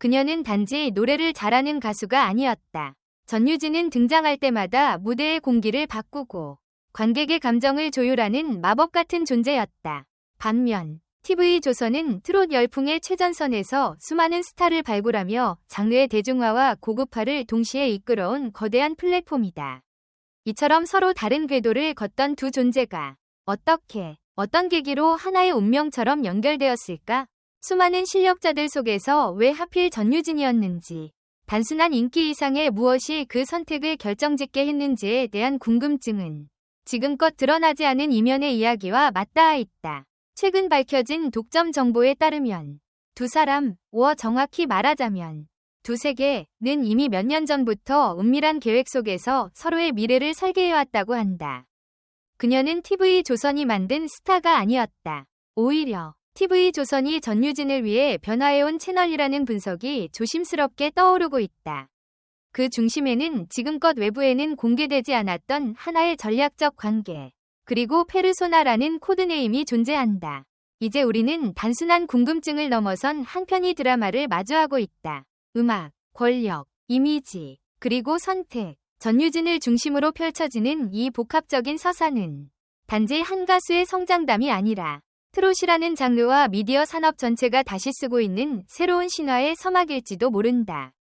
그녀는 단지 노래를 잘하는 가수가 아니었다. 전유진은 등장할 때마다 무대의 공기를 바꾸고 관객의 감정을 조율하는 마법 같은 존재였다. 반면 TV조선은 트롯 열풍의 최전선에서 수많은 스타를 발굴하며 장르의 대중화와 고급화를 동시에 이끌어온 거대한 플랫폼이다. 이처럼 서로 다른 궤도를 걷던 두 존재가 어떻게, 어떤 계기로 하나의 운명처럼 연결되었을까? 수많은 실력자들 속에서 왜 하필 전유진이었는지, 단순한 인기 이상의 무엇이 그 선택을 결정짓게 했는지에 대한 궁금증은 지금껏 드러나지 않은 이면의 이야기와 맞닿아 있다. 최근 밝혀진 독점 정보에 따르면 두 사람, 워 정확히 말하자면 두 세계는 이미 몇 년 전부터 은밀한 계획 속에서 서로의 미래를 설계해왔다고 한다. 그녀는 TV조선이 만든 스타가 아니었다. 오히려 TV조선이 전유진을 위해 변화해온 채널이라는 분석이 조심스럽게 떠오르고 있다. 그 중심에는 지금껏 외부에는 공개되지 않았던 하나의 전략적 관계, 그리고 페르소나라는 코드네임이 존재한다. 이제 우리는 단순한 궁금증을 넘어선 한 편의 드라마를 마주하고 있다. 음악, 권력, 이미지, 그리고 선택, 전유진을 중심으로 펼쳐지는 이 복합적인 서사는 단지 한 가수의 성장담이 아니라 트롯이라는 장르와 미디어 산업 전체가 다시 쓰고 있는 새로운 신화의 서막일지도 모른다.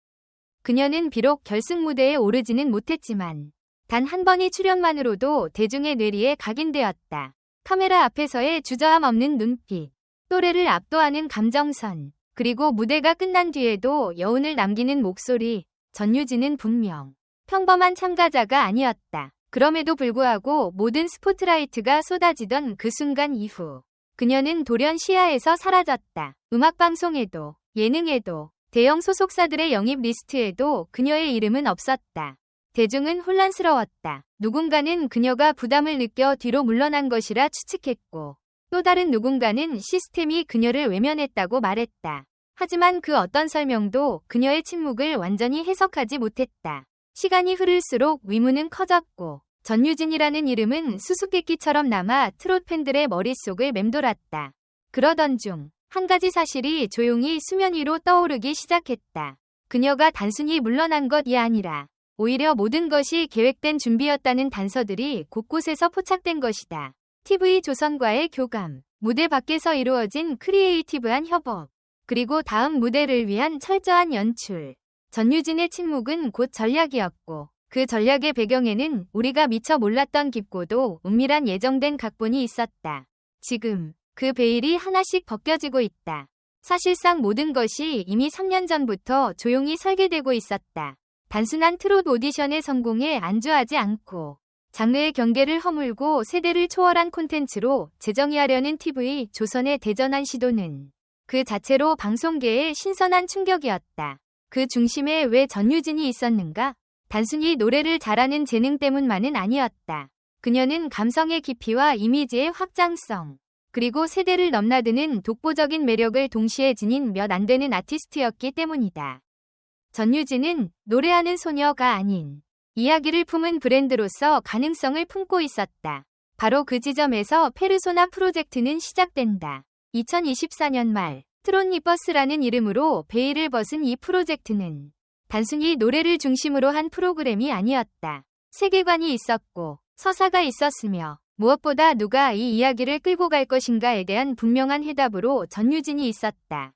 그녀는 비록 결승 무대에 오르지는 못했지만 단 한 번의 출연만으로도 대중의 뇌리에 각인되었다. 카메라 앞에서의 주저함 없는 눈빛, 또래를 압도하는 감정선, 그리고 무대가 끝난 뒤에도 여운을 남기는 목소리, 전유진은 분명 평범한 참가자가 아니었다. 그럼에도 불구하고 모든 스포트라이트가 쏟아지던 그 순간 이후 그녀는 돌연 시야에서 사라졌다. 음악방송에도 예능에도 대형 소속사들의 영입 리스트에도 그녀의 이름은 없었다. 대중은 혼란스러웠다. 누군가는 그녀가 부담을 느껴 뒤로 물러난 것이라 추측했고 또 다른 누군가는 시스템이 그녀를 외면했다고 말했다. 하지만 그 어떤 설명도 그녀의 침묵을 완전히 해석하지 못했다. 시간이 흐를수록 위문은 커졌고 전유진이라는 이름은 수수께끼처럼 남아 트롯 팬들의 머릿속을 맴돌았다. 그러던 중 한 가지 사실이 조용히 수면 위로 떠오르기 시작했다. 그녀가 단순히 물러난 것이 아니라 오히려 모든 것이 계획된 준비였다는 단서들이 곳곳에서 포착된 것이다. TV 조선과의 교감, 무대 밖에서 이루어진 크리에이티브한 협업, 그리고 다음 무대를 위한 철저한 연출. 전유진의 침묵은 곧 전략이었고 그 전략의 배경에는 우리가 미처 몰랐던 깊고도 은밀한 예정된 각본이 있었다. 지금 그 베일이 하나씩 벗겨지고 있다. 사실상 모든 것이 이미 3년 전부터 조용히 설계되고 있었다. 단순한 트롯 오디션의 성공에 안주하지 않고 장르의 경계를 허물고 세대를 초월한 콘텐츠로 재정의하려는 TV 조선의 대전한 시도는 그 자체로 방송계에 신선한 충격이었다. 그 중심에 왜 전유진이 있었는가? 단순히 노래를 잘하는 재능 때문만은 아니었다. 그녀는 감성의 깊이와 이미지의 확장성, 그리고 세대를 넘나드는 독보적인 매력을 동시에 지닌 몇 안 되는 아티스트였기 때문이다. 전유진은 노래하는 소녀가 아닌 이야기를 품은 브랜드로서 가능성을 품고 있었다. 바로 그 지점에서 페르소나 프로젝트는 시작된다. 2024년 말 트롯니버스라는 이름으로 베일을 벗은 이 프로젝트는 단순히 노래를 중심으로 한 프로그램이 아니었다. 세계관이 있었고 서사가 있었으며 무엇보다 누가 이 이야기를 끌고 갈 것인가에 대한 분명한 해답으로 전유진이 있었다.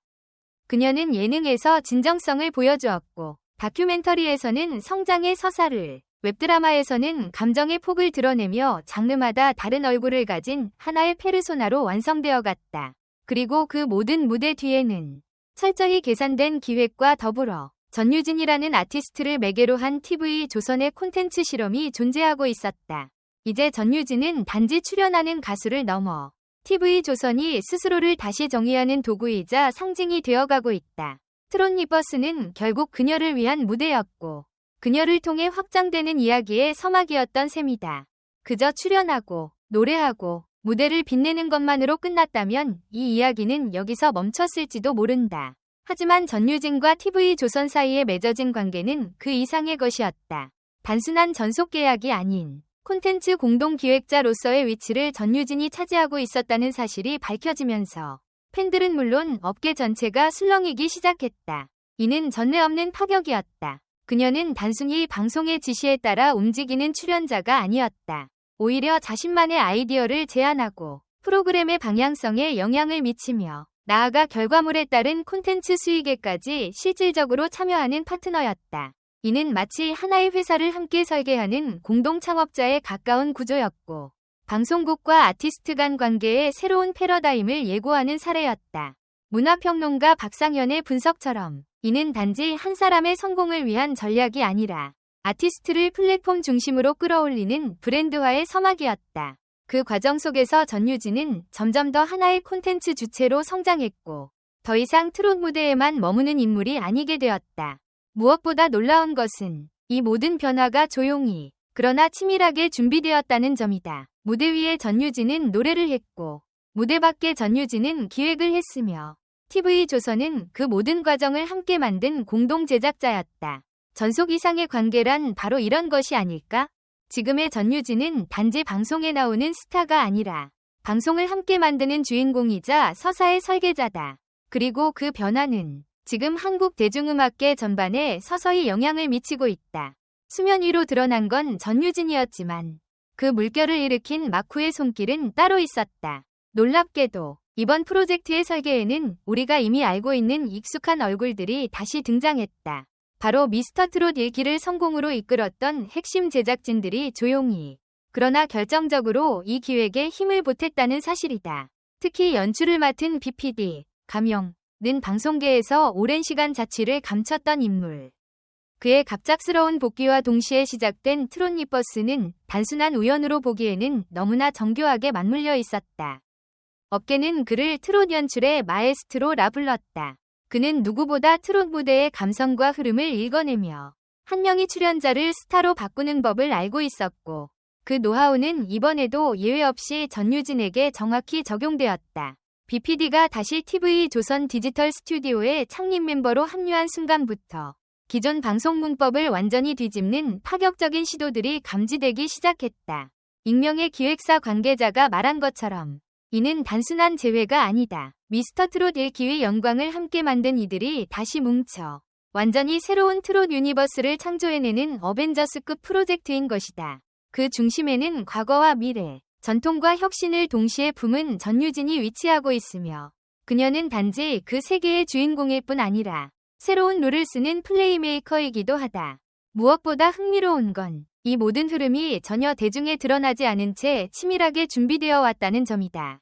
그녀는 예능에서 진정성을 보여주었고 다큐멘터리에서는 성장의 서사를 웹드라마에서는 감정의 폭을 드러내며 장르마다 다른 얼굴을 가진 하나의 페르소나로 완성되어 갔다. 그리고 그 모든 무대 뒤에는 철저히 계산된 기획과 더불어 전유진이라는 아티스트를 매개로 한 TV 조선의 콘텐츠 실험이 존재하고 있었다. 이제 전유진은 단지 출연하는 가수를 넘어 TV조선이 스스로를 다시 정의하는 도구이자 상징이 되어가고 있다. 트롯니버스는 결국 그녀를 위한 무대였고 그녀를 통해 확장되는 이야기의 서막이었던 셈이다. 그저 출연하고 노래하고 무대를 빛내는 것만으로 끝났다면 이 이야기는 여기서 멈췄을지도 모른다. 하지만 전유진과 TV조선 사이에 맺어진 관계는 그 이상의 것이었다. 단순한 전속 계약이 아닌 콘텐츠 공동 기획자로서의 위치를 전유진이 차지하고 있었다는 사실이 밝혀지면서 팬들은 물론 업계 전체가 술렁이기 시작했다. 이는 전례 없는 파격이었다. 그녀는 단순히 방송의 지시에 따라 움직이는 출연자가 아니었다. 오히려 자신만의 아이디어를 제안하고 프로그램의 방향성에 영향을 미치며 나아가 결과물에 따른 콘텐츠 수익에까지 실질적으로 참여하는 파트너였다. 이는 마치 하나의 회사를 함께 설계하는 공동 창업자에 가까운 구조였고 방송국과 아티스트 간 관계의 새로운 패러다임을 예고하는 사례였다. 문화평론가 박상현의 분석처럼 이는 단지 한 사람의 성공을 위한 전략이 아니라 아티스트를 플랫폼 중심으로 끌어올리는 브랜드화의 서막이었다. 그 과정 속에서 전유진은 점점 더 하나의 콘텐츠 주체로 성장했고 더 이상 트롯 무대에만 머무는 인물이 아니게 되었다. 무엇보다 놀라운 것은 이 모든 변화가 조용히 그러나 치밀하게 준비되었다는 점이다. 무대 위에 전유진은 노래를 했고 무대 밖에 전유진은 기획을 했으며 TV조선은 그 모든 과정을 함께 만든 공동 제작자였다. 전속 이상의 관계란 바로 이런 것이 아닐까? 지금의 전유진은 단지 방송에 나오는 스타가 아니라 방송을 함께 만드는 주인공이자 서사의 설계자다. 그리고 그 변화는 지금 한국 대중음악계 전반에 서서히 영향을 미치고 있다. 수면 위로 드러난 건 전유진이었지만 그 물결을 일으킨 마쿠의 손길은 따로 있었다. 놀랍게도 이번 프로젝트의 설계에는 우리가 이미 알고 있는 익숙한 얼굴들이 다시 등장했다. 바로 미스터 트롯 1기를 성공으로 이끌었던 핵심 제작진들이 조용히 그러나 결정적으로 이 기획에 힘을 보탰다는 사실이다. 특히 연출을 맡은 BPD, 감영는 방송계에서 오랜 시간 자취를 감췄던 인물. 그의 갑작스러운 복귀와 동시에 시작된 트롯 리버스는 단순한 우연으로 보기에는 너무나 정교하게 맞물려 있었다. 업계는 그를 트롯 연출의 마에스트로라 불렀다. 그는 누구보다 트롯 무대의 감성과 흐름을 읽어내며 한 명의 출연자를 스타로 바꾸는 법을 알고 있었고 그 노하우는 이번에도 예외 없이 전유진에게 정확히 적용되었다. BPD가 다시 TV 조선 디지털 스튜디오의 창립 멤버로 합류한 순간부터 기존 방송 문법을 완전히 뒤집는 파격적인 시도들이 감지되기 시작했다. 익명의 기획사 관계자가 말한 것처럼 이는 단순한 재회가 아니다. 미스터 트롯 1기의 영광을 함께 만든 이들이 다시 뭉쳐 완전히 새로운 트롯 유니버스를 창조해내는 어벤져스급 프로젝트인 것이다. 그 중심에는 과거와 미래, 전통과 혁신을 동시에 품은 전유진이 위치하고 있으며 그녀는 단지 그 세계의 주인공일 뿐 아니라 새로운 룰을 쓰는 플레이메이커이기도 하다. 무엇보다 흥미로운 건 이 모든 흐름이 전혀 대중에 드러나지 않은 채 치밀하게 준비되어 왔다는 점이다.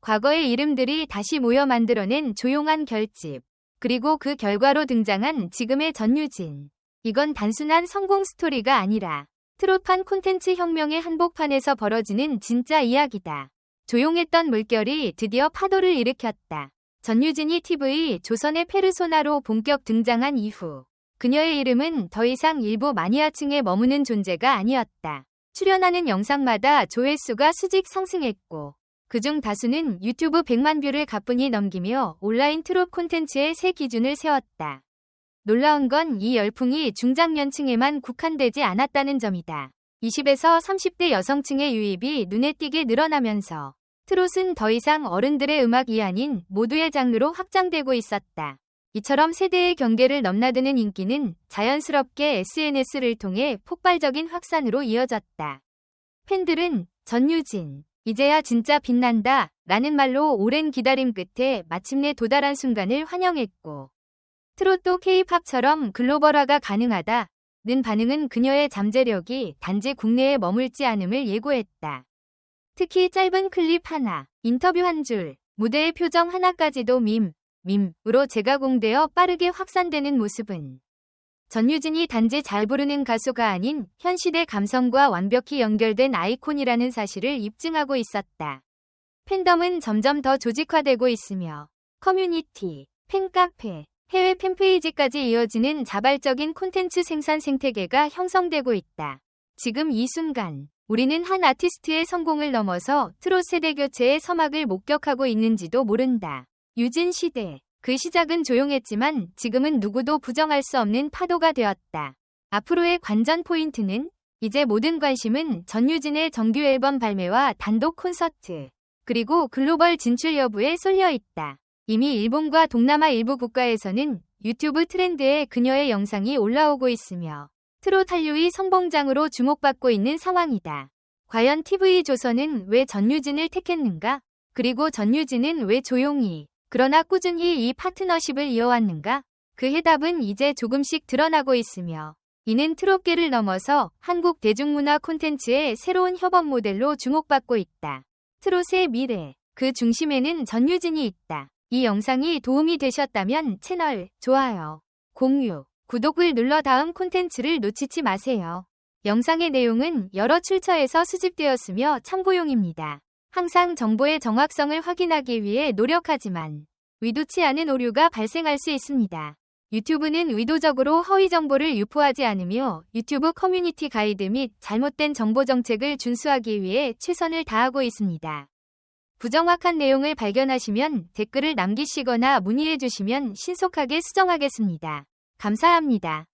과거의 이름들이 다시 모여 만들어낸 조용한 결집, 그리고 그 결과로 등장한 지금의 전유진. 이건 단순한 성공 스토리가 아니라 트롯판 콘텐츠 혁명의 한복판에서 벌어지는 진짜 이야기다. 조용했던 물결이 드디어 파도를 일으켰다. 전유진이 TV 조선의 페르소나로 본격 등장한 이후 그녀의 이름은 더 이상 일부 마니아층에 머무는 존재가 아니었다. 출연하는 영상마다 조회수가 수직 상승했고 그중 다수는 유튜브 100만 뷰를 가뿐히 넘기며 온라인 트롯 콘텐츠의 새 기준을 세웠다. 놀라운 건 이 열풍이 중장년층에만 국한되지 않았다는 점이다. 20에서 30대 여성층의 유입이 눈에 띄게 늘어나면서 트롯은 더 이상 어른들의 음악이 아닌 모두의 장르로 확장되고 있었다. 이처럼 세대의 경계를 넘나드는 인기는 자연스럽게 SNS를 통해 폭발적인 확산으로 이어졌다. 팬들은 전유진, 이제야 진짜 빛난다 라는 말로 오랜 기다림 끝에 마침내 도달한 순간을 환영했고 트롯도 케이팝처럼 글로벌화가 가능하다 는 반응은 그녀의 잠재력이 단지 국내에 머물지 않음을 예고했다. 특히 짧은 클립 하나, 인터뷰 한 줄, 무대의 표정 하나까지도 밈, 밈으로 재가공되어 빠르게 확산되는 모습은 전유진이 단지 잘 부르는 가수가 아닌 현 시대 감성과 완벽히 연결된 아이콘이라는 사실을 입증하고 있었다. 팬덤은 점점 더 조직화되고 있으며 커뮤니티, 팬카페, 해외 팬페이지까지 이어지는 자발적인 콘텐츠 생산 생태계가 형성되고 있다. 지금 이 순간 우리는 한 아티스트의 성공을 넘어서 트롯 세대 교체의 서막을 목격하고 있는지도 모른다. 유진 시대 그 시작은 조용했지만 지금은 누구도 부정할 수 없는 파도가 되었다. 앞으로의 관전 포인트는 이제 모든 관심은 전유진의 정규 앨범 발매와 단독 콘서트, 그리고 글로벌 진출 여부에 쏠려 있다. 이미 일본과 동남아 일부 국가에서는 유튜브 트렌드에 그녀의 영상이 올라오고 있으며 트롯 한류의 성봉장으로 주목받고 있는 상황이다. 과연 TV조선은 왜 전유진을 택했는가? 그리고 전유진은 왜 조용히, 그러나 꾸준히 이 파트너십을 이어왔는가? 그 해답은 이제 조금씩 드러나고 있으며 이는 트롯계를 넘어서 한국 대중문화 콘텐츠의 새로운 협업 모델로 주목받고 있다. 트롯의 미래, 그 중심에는 전유진이 있다. 이 영상이 도움이 되셨다면 채널 좋아요, 공유, 구독을 눌러 다음 콘텐츠를 놓치지 마세요. 영상의 내용은 여러 출처에서 수집되었으며 참고용입니다. 항상 정보의 정확성을 확인하기 위해 노력하지만 의도치 않은 오류가 발생할 수 있습니다. 유튜브는 의도적으로 허위 정보를 유포하지 않으며 유튜브 커뮤니티 가이드 및 잘못된 정보 정책을 준수하기 위해 최선을 다하고 있습니다. 부정확한 내용을 발견하시면 댓글을 남기시거나 문의해 주시면 신속하게 수정하겠습니다. 감사합니다.